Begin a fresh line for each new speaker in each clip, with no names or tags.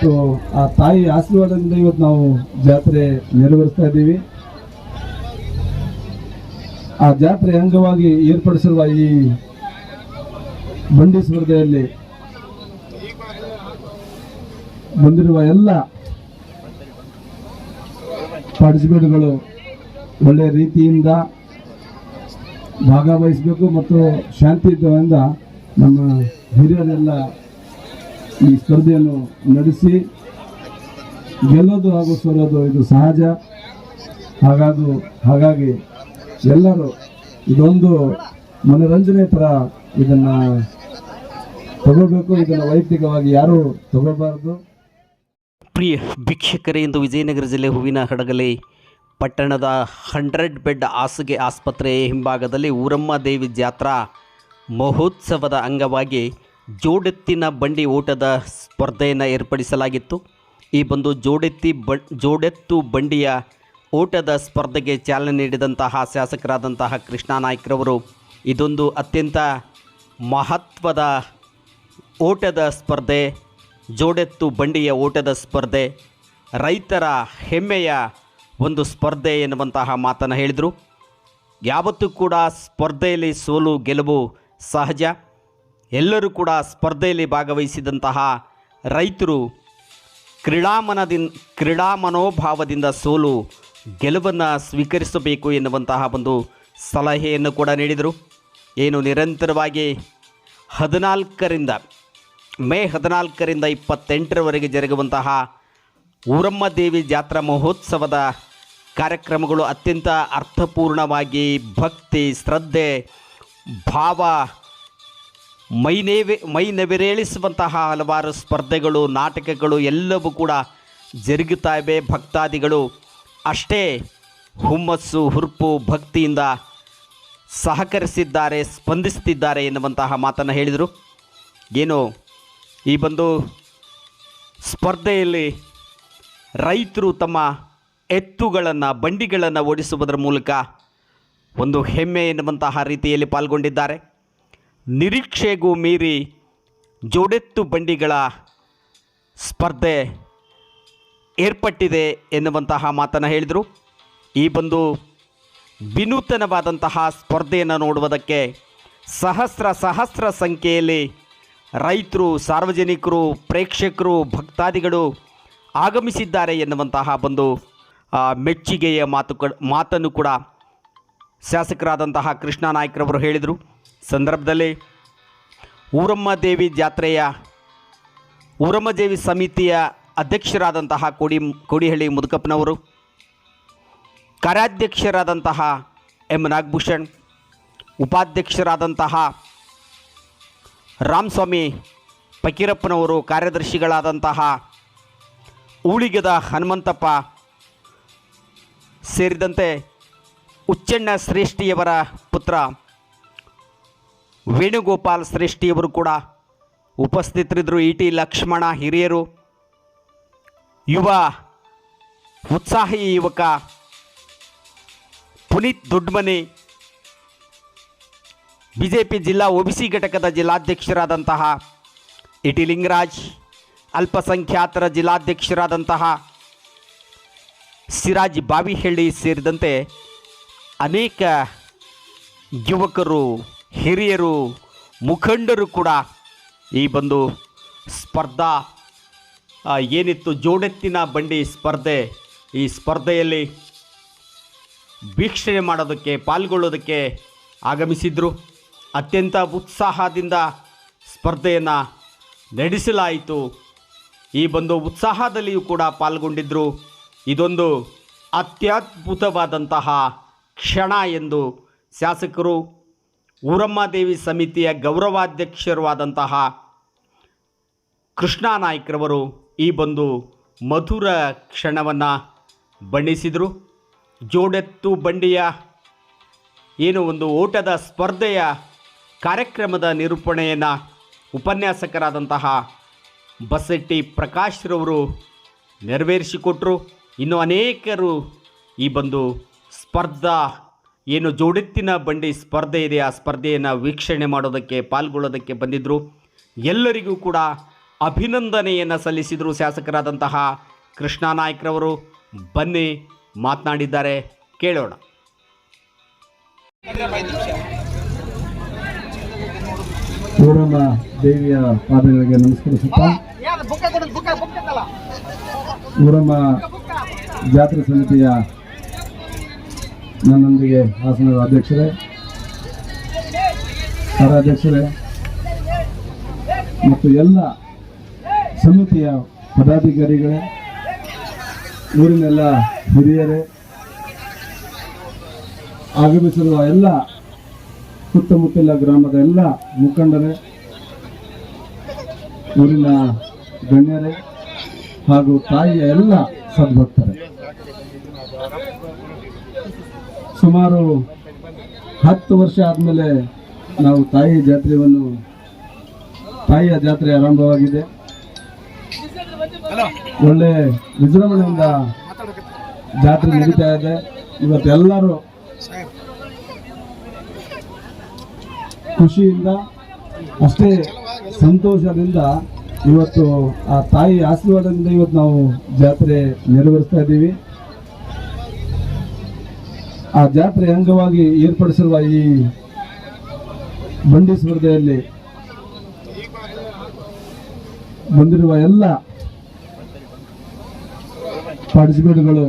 So ಆ ತಾಯಿ ಆಶೀರ್ವಾದದಿಂದ ಇವತ್ತು ನಾವು ಜಾತ್ರೆ ನೆರವೇರಿಸ್ತಾ ಇದ್ದೀವಿ. ಆ ಜಾತ್ರೆ ಅಂಗವಾಗಿ ಏರ್ಪಡಿಸಿರುವ ಈ ಬಂಡಿ ಸ್ಪರ್ಧೆಯಲ್ಲಿ ಬಂದಿರುವ ಎಲ್ಲ ಪಾರ್ಟಿಸಿಪೇಟ್ಗಳು ಒಳ್ಳೆಯ ರೀತಿಯಿಂದ ಭಾಗವಹಿಸಬೇಕು ಮತ್ತು ಶಾಂತಿಯುತದಿಂದ ನಮ್ಮ ಹಿರಿಯರೆಲ್ಲ ಈ ಸ್ಪರ್ಧೆಯನ್ನು ನಡೆಸಿ ಗೆಲ್ಲೋದು ಹಾಗೂ ಸೋಲೋದು ಇದು ಸಹಜ. ಹಾಗಾದು ಹಾಗಾಗಿ ಎಲ್ಲರೂ ಇದೊಂದು ಮನೋರಂಜನೆ ಥರ ಇದನ್ನು ತಗೋಬೇಕು. ಇದನ್ನು ವೈಯಕ್ತಿಕವಾಗಿ ಯಾರೂ ತಗೋಬಾರ್ದು.
ಪ್ರಿಯ ವೀಕ್ಷಕರೇ, ಇಂದು ವಿಜಯನಗರ ಜಿಲ್ಲೆ ಹೂವಿನ ಹಡಗಲಿ, ಪಟ್ಟಣದ ಹಂಡ್ರೆಡ್ ಬೆಡ್ ಹಾಸಿಗೆ ಆಸ್ಪತ್ರೆ ಹಿಂಭಾಗದಲ್ಲಿ ಊರಮ್ಮ ದೇವಿ ಜಾತ್ರಾ ಮಹೋತ್ಸವದ ಅಂಗವಾಗಿ ಜೋಡೆತ್ತಿನ ಬಂಡಿ ಓಟದ ಸ್ಪರ್ಧೆಯನ್ನು ಏರ್ಪಡಿಸಲಾಗಿತ್ತು. ಈ ಬಂದು ಜೋಡೆತ್ತಿ ಬ, ಜೋಡೆತ್ತು ಬಂಡಿಯ ಓಟದ ಸ್ಪರ್ಧೆಗೆ ಚಾಲನೆ ನೀಡಿದಂತಹ ಶಾಸಕರಾದಂತಹ ಕೃಷ್ಣ ನಾಯ್ಕರವರು ಇದೊಂದು ಅತ್ಯಂತ ಮಹತ್ವದ ಓಟದ ಸ್ಪರ್ಧೆ. ಜೋಡೆತ್ತು ಬಂಡಿಯ ಓಟದ ಸ್ಪರ್ಧೆ, ರೈತರ ಹೆಮ್ಮೆಯ ಒಂದು ಸ್ಪರ್ಧೆ ಎನ್ನುವಂತಹ ಮಾತನ್ನು ಹೇಳಿದರು. ಯಾವತ್ತೂ ಕೂಡ ಸ್ಪರ್ಧೆಯಲ್ಲಿ ಸೋಲು, ಗೆಲುವು ಸಹಜ. ಎಲ್ಲರೂ ಕೂಡ ಸ್ಪರ್ಧೆಯಲ್ಲಿ ಭಾಗವಹಿಸಿದಂತಹ ರೈತರು ಕ್ರೀಡಾಮನದಿಂದ ಕ್ರೀಡಾ ಮನೋಭಾವದಿಂದ ಸೋಲು, ಗೆಲುವನ್ನು ಸ್ವೀಕರಿಸಬೇಕು ಎನ್ನುವಂತಹ ಒಂದು ಸಲಹೆಯನ್ನು ಕೂಡ ನೀಡಿದರು. ಏನು ನಿರಂತರವಾಗಿ ಹದಿನಾಲ್ಕರಿಂದ ಮೇ ಹದಿನಾಲ್ಕರಿಂದ ಇಪ್ಪತ್ತೆಂಟರವರೆಗೆ ಜರುಗುವಂತಹ ಊರಮ್ಮ ದೇವಿ ಜಾತ್ರಾ ಮಹೋತ್ಸವದ ಕಾರ್ಯಕ್ರಮಗಳು ಅತ್ಯಂತ ಅರ್ಥಪೂರ್ಣವಾಗಿ ಭಕ್ತಿ, ಶ್ರದ್ಧೆ, ಭಾವ ಮೈನೇವೆ ಮೈ ನೆವರೇಳಿಸುವಂತಹ ಹಲವಾರು ಸ್ಪರ್ಧೆಗಳು, ನಾಟಕಗಳು ಎಲ್ಲವೂ ಕೂಡ ಜರುಗುತ್ತಾ ಇವೆ ಭಕ್ತಾದಿಗಳು. ಅಷ್ಟೇ ಹುಮ್ಮಸ್ಸು, ಹುರುಪು ಭಕ್ತಿಯಿಂದ ಸಹಕರಿಸಿದ್ದಾರೆ, ಸ್ಪಂದಿಸುತ್ತಿದ್ದಾರೆ ಎನ್ನುವಂತಹ ಮಾತನ್ನು ಹೇಳಿದರು. ಏನು ಈ ಒಂದು ಸ್ಪರ್ಧೆಯಲ್ಲಿ ರೈತರು ತಮ್ಮ ಎತ್ತುಗಳನ್ನು, ಬಂಡಿಗಳನ್ನು ಓಡಿಸುವುದರ ಮೂಲಕ ಒಂದು ಹೆಮ್ಮೆ ಎನ್ನುವಂತಹ ರೀತಿಯಲ್ಲಿ ಪಾಲ್ಗೊಂಡಿದ್ದಾರೆ. ನಿರೀಕ್ಷೆಗೂ ಮೀರಿ ಜೋಡೆತ್ತು ಬಂಡಿಗಳ ಸ್ಪರ್ಧೆ ಏರ್ಪಟ್ಟಿದೆ ಎನ್ನುವಂತಹ ಮಾತನ್ನು ಹೇಳಿದರು. ಈ ಬಂದು ವಿನೂತನವಾದಂತಹ ಸ್ಪರ್ಧೆಯನ್ನು ನೋಡುವುದಕ್ಕೆ ಸಹಸ್ರ ಸಹಸ್ರ ಸಂಖ್ಯೆಯಲ್ಲಿ ರೈತರು, ಸಾರ್ವಜನಿಕರು, ಪ್ರೇಕ್ಷಕರು, ಭಕ್ತಾದಿಗಳು ಆಗಮಿಸಿದ್ದಾರೆ ಎನ್ನುವಂತಹ ಒಂದು ಮೆಚ್ಚುಗೆಯ ಮಾತು ಮಾತನ್ನು ಕೂಡ ಶಾಸಕರಾದಂತಹ ಕೃಷ್ಣ ನಾಯ್ಕರವರು ಹೇಳಿದರು. ಸಂದರ್ಭದಲ್ಲಿ ಊರಮ್ಮ ದೇವಿ ಜಾತ್ರೆಯ, ಊರಮ್ಮ ದೇವಿ ಸಮಿತಿಯ ಅಧ್ಯಕ್ಷರಾದಂತಹ ಕೋಡಿ, ಕೋಡಿಹಳ್ಳಿ ಮುದುಕಪ್ಪನವರು, ಕಾರ್ಯಾಧ್ಯಕ್ಷರಾದಂತಹ ಎಂ ನಾಗಭೂಷಣ್, ಉಪಾಧ್ಯಕ್ಷರಾದಂತಹ ರಾಮಸ್ವಾಮಿ ಫಕೀರಪ್ಪನವರು ಕಾರ್ಯದರ್ಶಿಗಳಾದಂತಹ ಊಳಿಗದ ಹನುಮಂತಪ್ಪ ಸೇರಿದಂತೆ ಉಚ್ಚಣ್ಣ ಶ್ರೇಷ್ಠಿಯವರ ಪುತ್ರ ವೇಣುಗೋಪಾಲ್ ಶ್ರೇಷ್ಠಿಯವರು ಕೂಡ ಉಪಸ್ಥಿತರಿದ್ದರು. ಇ ಟಿ ಲಕ್ಷ್ಮಣ ಹಿರಿಯರು, ಯುವ ಉತ್ಸಾಹಿ ಯುವಕ Puneeth Doddamani B J P ಜಿಲ್ಲಾ ಒ ಬಿ ಸಿ ಘಟಕದ ಜಿಲ್ಲಾಧ್ಯಕ್ಷರಾದಂತಹ ಇಟಿಲಿಂಗರಾಜ್ ಅಲ್ಪಸಂಖ್ಯಾತರ ಜಿಲ್ಲಾಧ್ಯಕ್ಷರಾದಂತಹ ಸಿರಾಜ್ ಬಾವಿಹಳ್ಳಿ ಸೇರಿದಂತೆ ಅನೇಕ ಯುವಕರು, ಹಿರಿಯರು, ಮುಖಂಡರು ಕೂಡ ಈ ಬಂದು ಸ್ಪರ್ಧಾ ಏನಿತ್ತು ಜೋಡೆತ್ತಿನ ಬಂಡಿ ಸ್ಪರ್ಧೆ, ಈ ಸ್ಪರ್ಧೆಯಲ್ಲಿ ವೀಕ್ಷಣೆ ಮಾಡೋದಕ್ಕೆ, ಪಾಲ್ಗೊಳ್ಳೋದಕ್ಕೆ ಆಗಮಿಸಿದರು. ಅತ್ಯಂತ ಉತ್ಸಾಹದಿಂದ ಸ್ಪರ್ಧೆಯನ್ನು ನಡೆಸಲಾಯಿತು. ಈ ಒಂದು ಉತ್ಸಾಹದಲ್ಲಿಯೂ ಕೂಡ ಪಾಲ್ಗೊಂಡಿದ್ದರು ಇದೊಂದು ಅತ್ಯದ್ಭುತವಾದಂತಹ ಕ್ಷಣ ಎಂದು ಶಾಸಕರು ಊರಮ್ಮದೇವಿ ಸಮಿತಿಯ ಗೌರವಾಧ್ಯಕ್ಷರು ಆದಂತಹ ಕೃಷ್ಣ ನಾಯ್ಕರವರು ಈ ಬಂದು ಮಧುರ ಕ್ಷಣವನ್ನು ಬಣ್ಣಿಸಿದರು. ಜೋಡೆತ್ತು ಬಂಡಿಯ ಏನು ಒಂದು ಓಟದ ಸ್ಪರ್ಧೆಯ ಕಾರ್ಯಕ್ರಮದ ನಿರೂಪಣೆಯನ್ನು ಉಪನ್ಯಾಸಕರಾದಂತಹ ಬಸೆಟ್ಟಿ ಪ್ರಕಾಶ್ರವರು ನೆರವೇರಿಸಿಕೊಟ್ರು. ಇನ್ನು ಅನೇಕರು ಈ ಬಂದು ಸ್ಪರ್ಧಾ, ಏನು ಜೋಡೆತ್ತಿನ ಬಂಡಿ ಸ್ಪರ್ಧೆ ಇದೆ, ಆ ಸ್ಪರ್ಧೆಯನ್ನು ವೀಕ್ಷಣೆ ಮಾಡೋದಕ್ಕೆ, ಪಾಲ್ಗೊಳ್ಳೋದಕ್ಕೆ ಬಂದಿದ್ದರು ಎಲ್ಲರಿಗೂ ಕೂಡ ಅಭಿನಂದನೆಯನ್ನು ಸಲ್ಲಿಸಿದರು ಶಾಸಕರಾದಂತಹ ಕೃಷ್ಣ ನಾಯ್ಕರವರು ಬನ್ನಿ ಮಾತನಾಡಿದ್ದಾರೆ, ಕೇಳೋಣ.
ಊರಮ್ಮ ದೇವಿಯ ಪಾದಗಳಿಗೆ ನಮಸ್ಕರಿಸುತ್ತಾ ಊರಮ್ಮ ಜಾತ್ರೆ ಸಮಿತಿಯ ನನ್ನೊಂದಿಗೆ ಹಾಸನದ ಅಧ್ಯಕ್ಷರೇ ಕಾರ್ಯಾಧ್ಯಕ್ಷರೇ ಮತ್ತು ಎಲ್ಲ ಸಮಿತಿಯ ಪದಾಧಿಕಾರಿಗಳೇ, ಊರಿನೆಲ್ಲ ಹಿರಿಯರೇ, ಆಗಮಿಸಿರುವ ಎಲ್ಲ ಸುತ್ತಮುತ್ತಲ ಗ್ರಾಮದ ಎಲ್ಲ ಮುಖಂಡರೇ, ಊರಿನ ಗಣ್ಯರೇ ಹಾಗೂ ತಾಯಿಯ ಎಲ್ಲ ಸದ್ಭಕ್ತರೇ. ಸುಮಾರು ಹತ್ತು ವರ್ಷ ಆದಮೇಲೆ ನಾವು ತಾಯಿ ಜಾತ್ರೆಯನ್ನು, ತಾಯಿಯ ಜಾತ್ರೆ ಆರಂಭವಾಗಿದೆ. ಒಳ್ಳೆ ವಿಜೃಂಭಣೆಯಿಂದ ಜಾತ್ರೆ ನಡೀತಾ ಇದೆ. ಇವತ್ತೆಲ್ಲರೂ ಖುಷಿಯಿಂದ ಅಷ್ಟೇ ಸಂತೋಷದಿಂದ ಇವತ್ತು ಆ ತಾಯಿ ಆಶೀರ್ವಾದದಿಂದ ಇವತ್ತು ನಾವು ಜಾತ್ರೆ ನೆರವೇರಿಸ್ತಾ ಇದ್ದೀವಿ. ಆ ಜಾತ್ರೆ ಅಂಗವಾಗಿ ಏರ್ಪಡಿಸಿರುವ ಈ ಬಂಡಿ ಸ್ಪರ್ಧೆಯಲ್ಲಿ ಬಂದಿರುವ ಎಲ್ಲ ಪಾರ್ಟಿಸಿಪೇಟ್ಗಳು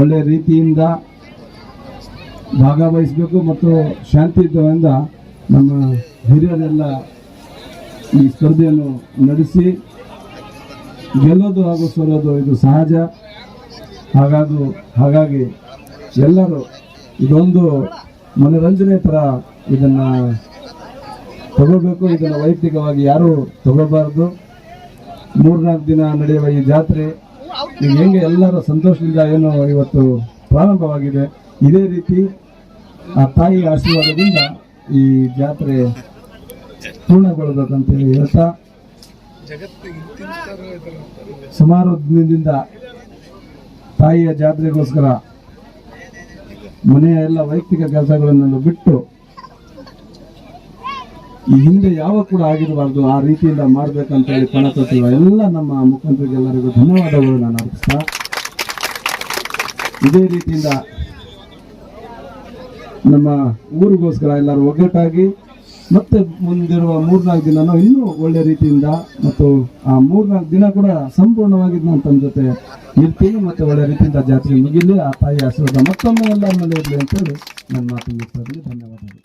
ಒಳ್ಳೆಯ ರೀತಿಯಿಂದ ಭಾಗವಹಿಸಬೇಕು ಮತ್ತು ಶಾಂತಿಯುತದಿಂದ ನಮ್ಮ ಹಿರಿಯರೆಲ್ಲ ಈ ಸ್ಪರ್ಧೆಯನ್ನು ನಡೆಸಿ ಗೆಲ್ಲೋದು ಹಾಗೂ ಸೋಲೋದು ಇದು ಸಹಜ. ಹಾಗಾದು ಹಾಗಾಗಿ ಎಲ್ಲರೂ ಇದೊಂದು ಮನೋರಂಜನೆ ಥರ ಇದನ್ನು ತಗೋಬೇಕು. ಇದನ್ನು ವೈಯಕ್ತಿಕವಾಗಿ ಯಾರೂ ತಗೋಬಾರ್ದು. ಮೂರ್ನಾಲ್ಕು ದಿನ ನಡೆಯುವ ಈ ಜಾತ್ರೆ, ಈಗ ಹೆಂಗೆ ಎಲ್ಲರ ಸಂತೋಷದಿಂದ ಏನು ಇವತ್ತು ಪ್ರಾರಂಭವಾಗಿದೆ. ಇದೇ ರೀತಿ ಆ ತಾಯಿ ಆಶೀರ್ವಾದದಿಂದ ಈ ಜಾತ್ರೆ ಪೂರ್ಣಗೊಳ್ಳಬೇಕಂತ ಹೇಳಿ ಹೇಳ್ತಾ, ಸುಮಾರು ದಿನದಿಂದ ತಾಯಿಯ ಜಾತ್ರೆಗೋಸ್ಕರ ಮನೆಯ ಎಲ್ಲ ವೈಯಕ್ತಿಕ ಕೆಲಸಗಳನ್ನೆಲ್ಲ ಬಿಟ್ಟು ಈ ಹಿಂದೆ ಯಾವ ಕೂಡ ಆಗಿರಬಾರ್ದು, ಆ ರೀತಿಯಿಂದ ಮಾಡ್ಬೇಕಂತ ಹೇಳಿ ಪಣ ಎಲ್ಲ ನಮ್ಮ ಮುಖಂಡರಿಗೆಲ್ಲರಿಗೂ ಧನ್ಯವಾದಗಳು ನಾನು ಅರ್ಪಿಸ್ತಾ. ಇದೇ ರೀತಿಯಿಂದ ನಮ್ಮ ಊರಿಗೋಸ್ಕರ ಎಲ್ಲರೂ ಒಗ್ಗಟ್ಟಾಗಿ ಮತ್ತೆ ಮುಂದಿರುವ ಮೂರ್ನಾಲ್ಕು ದಿನನೂ ಇನ್ನೂ ಒಳ್ಳೆ ರೀತಿಯಿಂದ ಮತ್ತು ಆ ಮೂರ್ನಾಲ್ಕು ದಿನ ಕೂಡ ಸಂಪೂರ್ಣವಾಗಿ ನಾನು ತಮ್ಮ ಜೊತೆ ಇರ್ತೀನಿ ಮತ್ತೆ ಒಳ್ಳೆ ರೀತಿಯಿಂದ ಜಾತ್ರೆ ಮುಗಿಲಿ. ಆ ತಾಯಿ ಆಶೀರ್ವಾದ ಮತ್ತೊಮ್ಮೆ ಎಲ್ಲರ ಮೇಲೆ ಇರಲಿ ಅಂತೇಳಿ ನನ್ನ ಮಾತು ಧನ್ಯವಾದಗಳು.